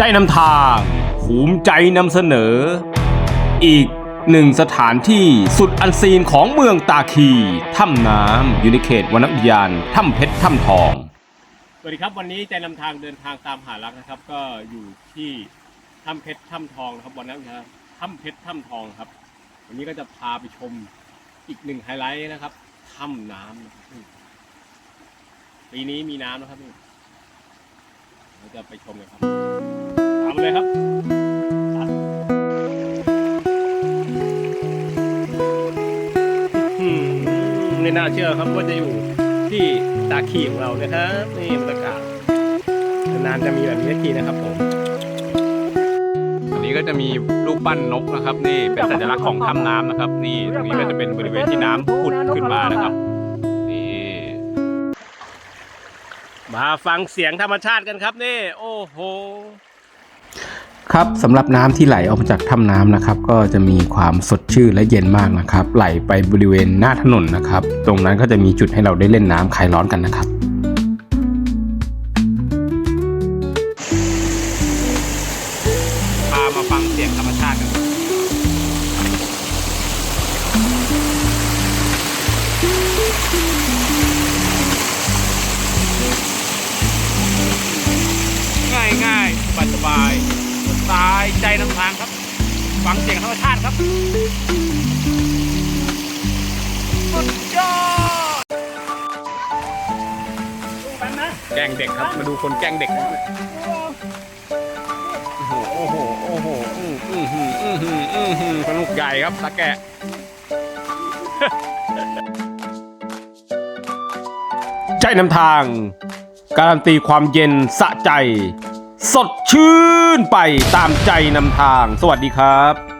ใจนำทางภูมิใจนำเสนอ อีกหนึ่งสถานที่สุดอันซีนของเมืองตาคีถ้ำน้ำอยู่ในเขตวนอุทยานถ้ำเพชรถ้ำทอง สวัสดีครับวันนี้ใจนำทางเดินทางตามหารักนะครับ ก็อยู่ที่ถ้ำเพชรถ้ำทองนะครับวันนั้นนะครับถ้ำเพชรถ้ำทองครับ วันนี้ก็จะพาไปชมอีกหนึ่งไฮไลท์นะครับถ้ำน้ำนะครับปีนี้มีน้ำนะครับเราจะไปชมกันครับ เลยครับอืมไม่น่าเชื่อครับว่าจะอยู่ที่ตาขีของเรานะครับ นี่บรรยากาศนานๆจะมีแบบนี้ทีนะครับผมอันนี้ก็จะมีรูปปั้นนกนะครับ นี่เป็นสัญลักษณ์ของถ้ำน้ำนะครับ นี่ตรงนี้ก็จะเป็นบริเวณที่น้ำผุดขึ้นมานะครับนี่มาฟังเสียงธรรมชาติกันครับนี่ โอ้โห ครับสำหรับน้ำที่ไหลออกมาจากถ้ำน้ำนะครับ ก็จะมีความสดชื่นและเย็นมากนะครับ ไหลไปบริเวณหน้าถนนนะครับ ตรงนั้นก็จะมีจุดให้เราได้เล่นน้ำคลายร้อนกันนะครับพามาฟังเสียงธรรมชาติกันายง่ายสบายสบายสายใจนำทางครับ ฟังเสียงธรรมชาติครับ สุดยอดแกล้งเด็กครับ มาดูคนแกล้งเด็ก โอ้โห โอ้โห โอ้โห อื้ออื้อหืออื้อหืออื้อหือสนุกใหญ่ครับตาแกะ ใจนำทาง การันตีความเย็นสะใจ สดชื่นไปตามใจนำทาง สวัสดีครับ